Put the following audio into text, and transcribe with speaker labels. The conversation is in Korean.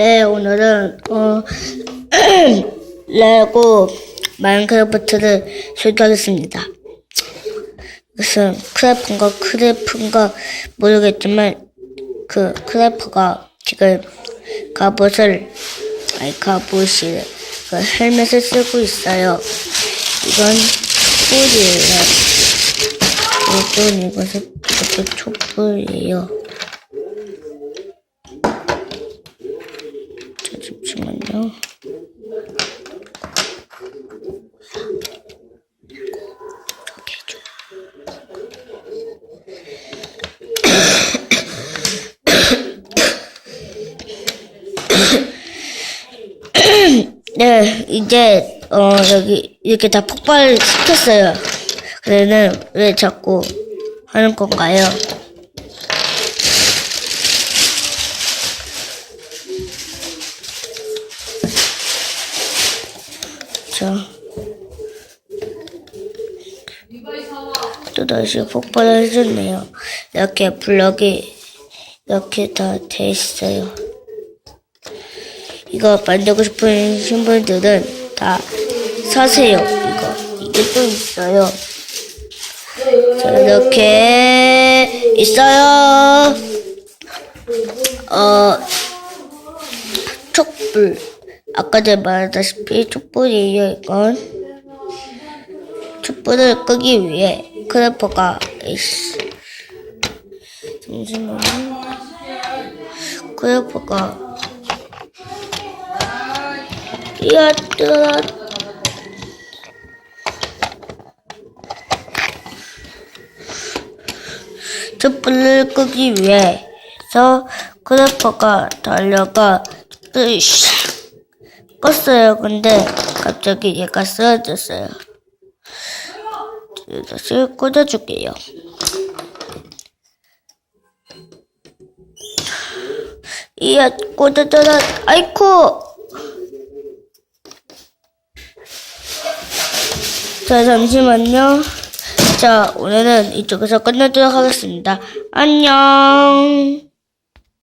Speaker 1: 네, 오늘은 어 레고 마인크래프트를 소개하겠습니다. 무슨 크래프인가 크래프인가 모르겠지만 그 크래프가 지금 갑옷을 아니 갑옷이 그 헬멧을 쓰고 있어요. 이건 촛불이에요. 이건 이것은 이것도 촛불이에요. 자, 해줘요. 네, 이제 어 여기 이렇게 다 폭발 시켰어요. 그래는 왜 자꾸 하는 건가요? 자, 또 다시 폭발을 해줬네요. 이렇게 블럭이 이렇게 다 돼 있어요. 이거 만들고 싶은 신분들은 다 사세요. 이거 이게 또 있어요. 자 이렇게 있어요. 어 촛불 아까 전에 말했다시피 촛불이에요 이건 촛불을 끄기 위해 크래퍼가 에이씨 잠시만요. 크래퍼가 이었더라 촛불을 끄기 위해서 크래퍼가 달려가 으쌰 껐어요. 근데 갑자기 얘가 쓰러졌어요. 다시 꽂아줄게요. 이야 꽂아줘라 아이쿠 자 잠시만요 자 오늘은 이쪽에서 끝내도록 하겠습니다 안녕